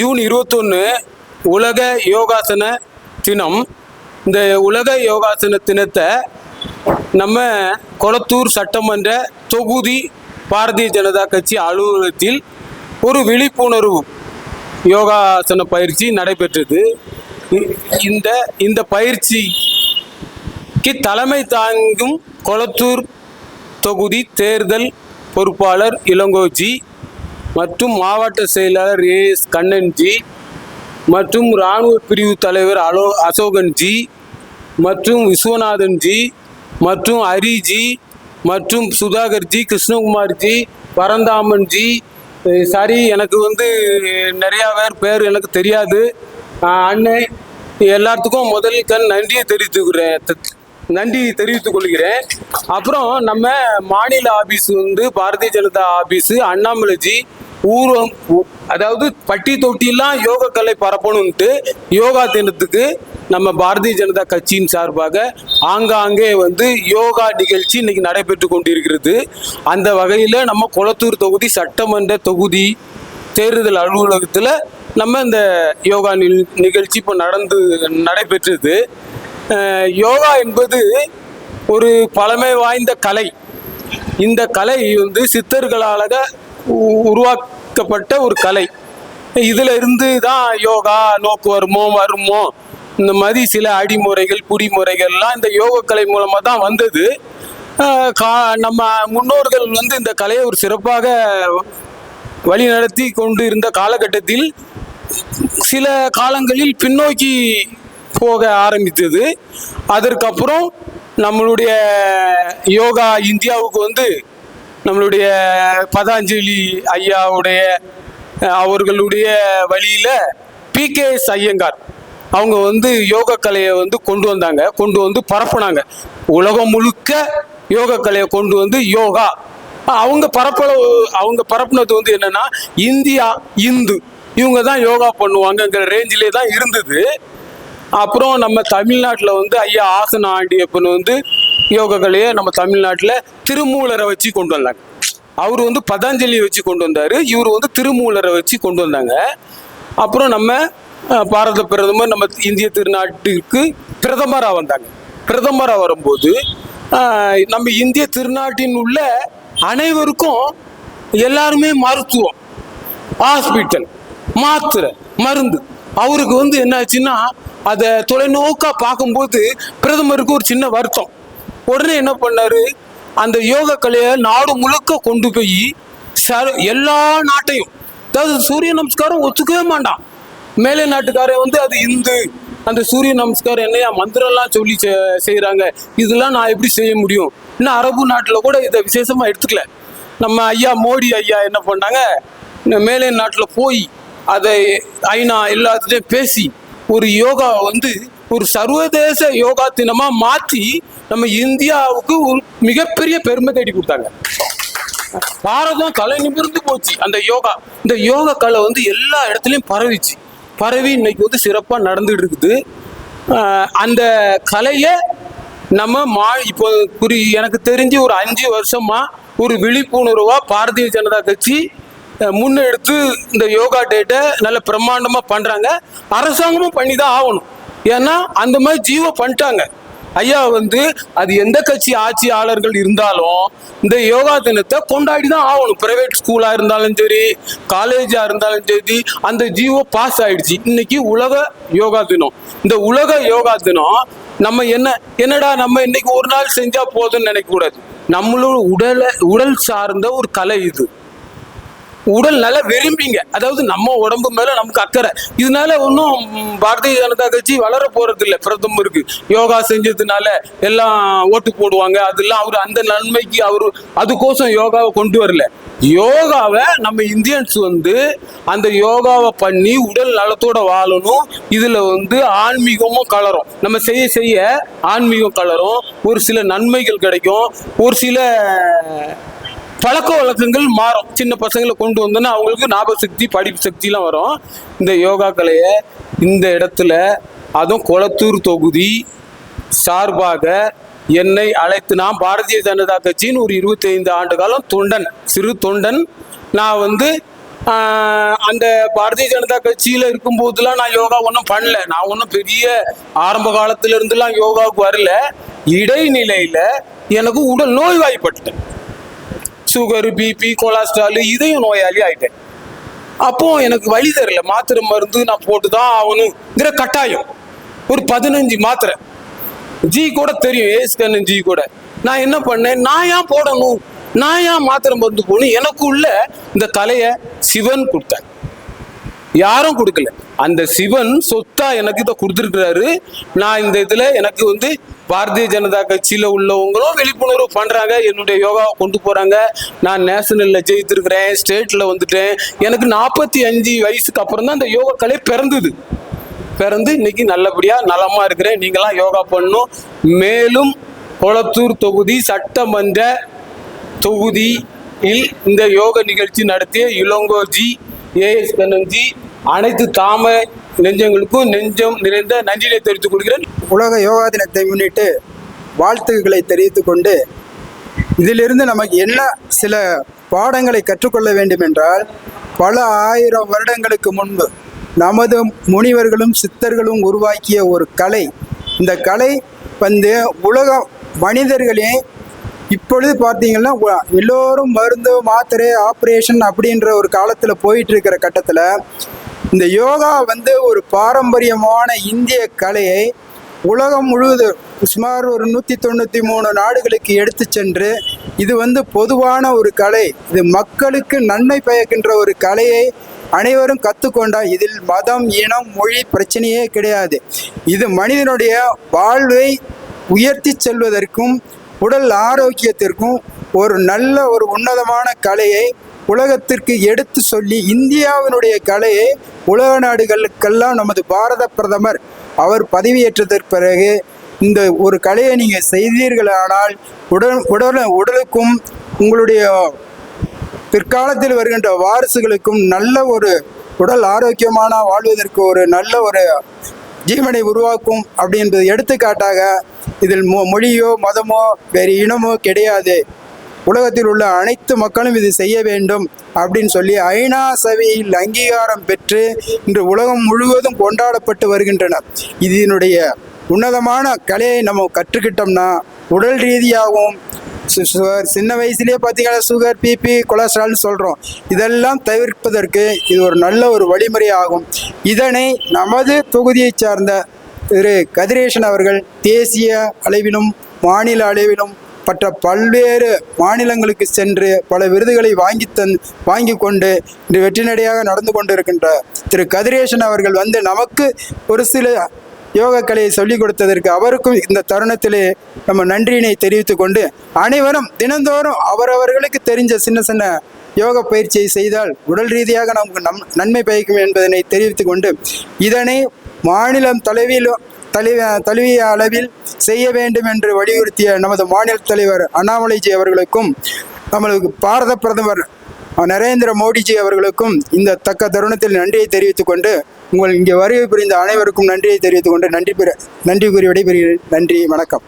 June இருபத்தொன்று உலக யோகாசன தினம். இந்த உலக யோகாசன தினத்தை நம்ம கொளத்தூர் சட்டமன்ற தொகுதி பாரதிய ஜனதா கட்சி அலுவலகத்தில் ஒரு விழிப்புணர்வு யோகாசன பயிற்சி நடைபெற்றது. இந்த இந்த பயிற்சிக்கு தலைமை தாங்கும் கொளத்தூர் தொகுதி தேர்தல் பொறுப்பாளர் இளங்கோஜி மற்றும் மாவட்ட செயலாளர் ஏ எஸ் கண்ணன்ஜி மற்றும் இராணுவ பிரிவு தலைவர் அலோ அசோகன்ஜி மற்றும் விஸ்வநாதன்ஜி மற்றும் ஹரிஜி மற்றும் சுதாகர்ஜி கிருஷ்ணகுமார்ஜி பரந்தாமன்ஜி. அஹ் சரி எனக்கு வந்து நிறையா பேர் பேர் எனக்கு தெரியாது. அண்ணே அண்ணன் எல்லாத்துக்கும் முதல் கண் நன்றியை தெரிவித்துக்கிறேன். நன்றி தெரிவித்துக் கொள்கிறேன். அப்புறம் நம்ம மாநில ஆபீஸ் வந்து பாரதிய ஜனதா ஆபீஸ் அண்ணாமலைஜி ஊர்வம் அதாவது பட்டி தொட்டிலாம் யோக கலை பரப்பணும்ட்டு யோகா தினத்துக்கு நம்ம பாரதிய ஜனதா கட்சியின் சார்பாக ஆங்காங்கே வந்து யோகா நிகழ்ச்சி இன்னைக்கு நடைபெற்று கொண்டிருக்கிறது. அந்த வகையில் நம்ம குளத்தூர் தொகுதி சட்டமன்ற தொகுதி தேர்தல் அலுவலகத்தில் நம்ம இந்த யோகா நிகழ்ச்சி இப்போ நடந்து நடைபெற்றது. யோகா என்பது ஒரு பழமை வாய்ந்த கலை. இந்த கலை வந்து சித்தர்களால உருவாக்கப்பட்ட ஒரு கலை. இதுல இருந்து தான் யோகா நோக்கு வருமோ வருமோ? இந்த மாதிரி சில அடிமுறைகள் புடிமுறைகள்லாம் இந்த யோக கலை தான் வந்தது. கா- நம்ம முன்னோர்கள் வந்து இந்த கலையை ஒரு சிறப்பாக வழிநடத்தி கொண்டு இருந்த காலகட்டத்தில் சில காலங்களில் பின்னோக்கி போக ஆரம்பித்தது. அதற்கப்புறம் நம்மளுடைய யோகா இந்தியாவுக்கு வந்து நம்மளுடைய பதாஞ்சலி ஐயாவுடைய அவர்களுடைய வழியில் பி கே எஸ் ஐயங்கார் அவங்க வந்து யோகக்கலையை கலையை வந்து கொண்டு வந்தாங்க கொண்டு வந்து பரப்புனாங்க. உலகம் முழுக்க யோகக்கலையை கலையை கொண்டு வந்து யோகா. அவங்க பரப்பள அவங்க பரப்புனது வந்து என்னன்னா இந்தியா இந்து. இவங்க தான் யோகா பண்ணுவாங்கங்கிற ரேஞ்சிலே தான் இருந்தது. அப்புறம் நம்ம தமிழ்நாட்டில் வந்து ஐயா ஆசன ஆண்டியப்பன் வந்து யோக கலையை நம்ம தமிழ்நாட்டில் திருமூலரை வச்சு கொண்டு வந்தாங்க. அவர் வந்து பதாஞ்சலியை வச்சு கொண்டு வந்தார். இவர் வந்து திருமூலரை வச்சு கொண்டு வந்தாங்க. அப்புறம் நம்ம பாரத பிரதமர் நம்ம இந்திய திருநாட்டிற்கு பிரதமராக வந்தாங்க. பிரதமராக வரும்போது நம்ம இந்திய திருநாட்டின் உள்ள அனைவருக்கும் எல்லாருமே மருத்துவம் ஹாஸ்பிட்டல் மாத்திரை மருந்து. அவருக்கு வந்து என்னாச்சுன்னா அதை தொலைநோக்காக பார்க்கும்போது பிரதமருக்கு ஒரு சின்ன வருத்தம். உடனே என்ன பண்ணாரு? அந்த யோக கலையை நாடு முழுக்க கொண்டு போய் சர எல்லா நாட்டையும் அதாவது சூரிய நமஸ்காரம் ஒத்துக்கவே மாட்டான். மேலை நாட்டுக்காரன் வந்து அது இந்து. அந்த சூரிய நமஸ்காரம் என்னையா மந்திரம்லாம் சொல்லி செ- இதெல்லாம் நான் எப்படி செய்ய முடியும்? இன்னும் அரபு நாட்டில் கூட இதை விசேஷமாக எடுத்துக்கல. நம்ம ஐயா மோடி ஐயா என்ன பண்ணாங்க? இந்த மேலை நாட்டில் போய் அதை ஐநா எல்லாத்துலேயும் பேசி ஒரு யோகா வந்து ஒரு சர்வதேச யோகா தினமாக மாற்றி நம்ம இந்தியாவுக்கு ஒரு மிகப்பெரிய பெருமை தேடி கொடுத்தாங்க. பாரதம் கலை நிமிர்ந்து போச்சு. அந்த யோகா இந்த யோகா கலை வந்து எல்லா இடத்துலையும் பரவிச்சு. பரவி இன்னைக்கு வந்து சிறப்பாக நடந்துட்டு இருக்குது. அந்த கலையை நம்ம மா இப்போ குறி எனக்கு தெரிஞ்சு ஒரு அஞ்சு வருஷமா ஒரு விழிப்புணர்வா பாரதிய ஜனதா கட்சி முன்னெடுத்து இந்த யோகா டேட்டை நல்ல பிரம்மாண்டமா பண்றாங்க. அரசாங்கமும் பண்ணி தான் ஆகணும். ஏன்னா அந்த மாதிரி ஜீவோ பண்ணிட்டாங்க. ஐயா வந்து அது எந்த கட்சி ஆட்சியாளர்கள் இருந்தாலும் இந்த யோகா தினத்தை கொண்டாடி தான் ஆகணும் பிரைவேட் ஸ்கூலா இருந்தாலும் சரி காலேஜா இருந்தாலும் சரி அந்த ஜிஓ பாஸ் ஆயிடுச்சு. இன்னைக்கு உலக யோகா தினம். இந்த உலக யோகா தினம் நம்ம என்ன என்னடா நம்ம இன்னைக்கு ஒரு நாள் செஞ்சா போதும்னு நினைக்க கூடாது நம்மளோட உடலை உடல் சார்ந்த ஒரு கலை இது. உடல் நல்லா விரும்பிங்க. அதாவது நம்ம உடம்பு மேல நமக்கு அக்கறை. இதனால ஒன்றும் பாரதிய ஜனதா கட்சி வளர போறது இல்லை பிரதமருக்கு யோகா செஞ்சதுனால எல்லாம் ஓட்டு போடுவாங்க. அதெல்லாம் அவர் அந்த நன்மைக்கு அவர் அதுக்கோசம் யோகாவை கொண்டு வரல. யோகாவை நம்ம இந்தியன்ஸ் வந்து அந்த யோகாவை பண்ணி உடல் நலத்தோட வாழணும். இதுல வந்து ஆன்மீகமும் கலரும். நம்ம செய்ய செய்ய ஆன்மீகம் கலரும். ஒரு சில நன்மைகள் கிடைக்கும். ஒரு சில பழக்க வழக்கங்கள் மாறும். சின்ன பசங்களை கொண்டு வந்தோன்னா அவங்களுக்கு ஞாபக சக்தி படிப்பு சக்திலாம் வரும். இந்த யோகா கலையை இந்த இடத்துல அதுவும் கொளத்தூர் தொகுதி சார்பாக என்னை அழைத்து நான் பாரதிய ஜனதா கட்சியின் ஒரு 25 ஆண்டு காலம் தொண்டன் சிறு தொண்டன். நான் வந்து அந்த பாரதிய ஜனதா கட்சியில் இருக்கும்போதெல்லாம் நான் யோகா ஒன்றும் பண்ணல. நான் ஒன்றும் பெரிய ஆரம்ப காலத்திலிருந்துலாம் யோகாவுக்கு வரல. இடைநிலையில் எனக்கு உடல் நோய்வாய்ப்பட்டேன் சுகர் பிபி கொலஸ்ட்ரால் இதையும் நோயாளி ஆயிட்டேன். அப்போ எனக்கு வழி தரல மாத்திரை மருந்து நான் போட்டு தான் ஆகணுங்கிற கட்டாயம். ஒரு பதினஞ்சு மாத்திரை. ஜி கூட தெரியும். ஏஸ்கண்ணன் ஜி கூட. நான் என்ன பண்ணேன்? நான் ஏன் போடணும்? நான் ஏன் மாத்திரை மருந்து போகணும் எனக்கு உள்ள இந்த கலையை சிவன் கொடுத்தேன் யாரும் கொடுக்கல. அந்த சிவன் சொத்தா எனக்கு இதை கொடுத்துருக்கிறாரு. நான் இந்த இதுல எனக்கு வந்து பாரதிய ஜனதா கட்சியில உள்ளவங்களும் விழிப்புணர்வு பண்றாங்க. என்னுடைய யோகாவை கொண்டு போறாங்க. நான் நேஷனல்ல ஜெயித்திருக்கிறேன். ஸ்டேட்ல வந்துட்டேன். எனக்கு நாற்பத்தி அஞ்சு வயசுக்கு அப்புறம் தான் அந்த யோகா கலை பிறந்தது. பிறந்து இன்னைக்கு நல்லபடியா நலமா இருக்கிறேன். நீங்களாம் யோகா பண்ணும் மேலும் கொளத்தூர் தொகுதி சட்டமன்ற தொகுதியில் இந்த யோக நிகழ்ச்சி நடத்திய இளங்கோஜி ஏஎஸ் கண்ணன்ஜி அனைத்து தாம நெஞ்சங்களுக்கும் நெஞ்சம் நிறைந்த நன்றியை தெரிவித்துக் கொள்கிறேன். உலக யோகா தினத்தை முன்னிட்டு வாழ்த்துக்களை தெரிவித்துக் கொண்டு இதிலிருந்து நமக்கு என்ன சில பாடங்களை கற்றுக்கொள்ள வேண்டும் என்றால் பல ஆயிரம் வருடங்களுக்கு முன்பு நமது முனிவர்களும் சித்தர்களும் உருவாக்கிய ஒரு கலை. இந்த கலை வந்து உலக மனிதர்களே இப்பொழுது பார்த்தீங்கன்னா எல்லோரும் மருந்து மாத்திரை ஆப்ரேஷன் அப்படின்ற ஒரு காலத்தில் போயிட்டு இருக்கிற கட்டத்தில் இந்த யோகா வந்து ஒரு பாரம்பரியமான இந்திய கலையை உலகம் முழுவதும் சுமார் ஒரு நூற்றி தொண்ணூற்றி மூணு நாடுகளுக்கு எடுத்து சென்று இது வந்து பொதுவான ஒரு கலை. இது மக்களுக்கு நன்மை பயக்கின்ற ஒரு கலையை அனைவரும் கற்றுக்கொண்டால் இதில் மதம் இனம் மொழி பிரச்சனையே கிடையாது. இது மனிதனுடைய வாழ்வை உயர்த்தி செல்வதற்கும் உடல் ஆரோக்கியத்திற்கும் ஒரு நல்ல ஒரு உன்னதமான கலையை உலகத்திற்கு எடுத்து சொல்லி இந்தியாவினுடைய கலையை உலக நாடுகளுக்கெல்லாம் நமது பாரத பிரதமர் அவர் பதவியேற்றதற்கு பிறகு இந்த ஒரு கலையை நீங்கள் செய்தீர்களானால் உடல் உடல் உடலுக்கும் உங்களுடைய பிற்காலத்தில் வருகின்ற வாரிசுகளுக்கும் நல்ல ஒரு உடல் ஆரோக்கியமான வாழ்வதற்கு ஒரு நல்ல ஒரு ஜீவனை உருவாக்கும் அப்படின்றது எடுத்துக்காட்டாக இதில் மொ மொழியோ மதமோ வேறு இனமோ கிடையாது. உலகத்தில் உள்ள அனைத்து மக்களும் இது செய்ய வேண்டும் அப்படின்னு சொல்லி ஐநா சபையில் அங்கீகாரம் பெற்று இன்று உலகம் முழுவதும் கொண்டாடப்பட்டு வருகின்றன இதனுடைய உன்னதமான கலையை நம்ம கற்றுக்கிட்டோம்னா உடல் ரீதியாகவும் சுகர் சின்ன வயசுலேயே பார்த்தீங்கன்னா சுகர் பிபி கொலஸ்ட்ரால்னு சொல்கிறோம் இதெல்லாம் தவிர்ப்பதற்கு இது ஒரு நல்ல ஒரு வழிமுறை ஆகும். இதனை நமது தொகுதியை சார்ந்த திரு கதிரேசன் அவர்கள் தேசிய அளவிலும் மாநில அளவிலும் மற்ற பல்வேறு மாநிலங்களுக்கு சென்று பல விருதுகளை வாங்கி தன் வாங்கி கொண்டு இன்று வெற்றிநடையாக நடந்து கொண்டிருக்கின்ற திரு கதிரேசன் அவர்கள் வந்து நமக்கு ஒரு சில யோகா கலையை சொல்லிக் கொடுத்ததற்கு அவருக்கும் இந்த தருணத்திலே நம்ம நன்றியினை தெரிவித்து கொண்டு அனைவரும் தினந்தோறும் அவரவர்களுக்கு தெரிஞ்ச சின்ன சின்ன யோக பயிற்சியை செய்தால் உடல் ரீதியாக நமக்கு நம் நன்மை பயக்கும் என்பதனை தெரிவித்து கொண்டு இதனை மாநிலம் தலைவியில் தலை தழுவிய அளவில் செய்ய வேண்டும் என்று வலியுறுத்திய நமது மாநில தலைவர் அண்ணாமலைஜி அவர்களுக்கும் நம்மளுக்கு பாரத பிரதமர் நரேந்திர மோடிஜி அவர்களுக்கும் இந்த தக்க தருணத்தில் நன்றியை தெரிவித்துக் கொண்டு உங்கள் இங்கே வருகை புரிந்த அனைவருக்கும் நன்றியை தெரிவித்துக் கொண்டு நன்றி பெற நன்றி கூறி விடைபெறுகிறேன். நன்றி வணக்கம்.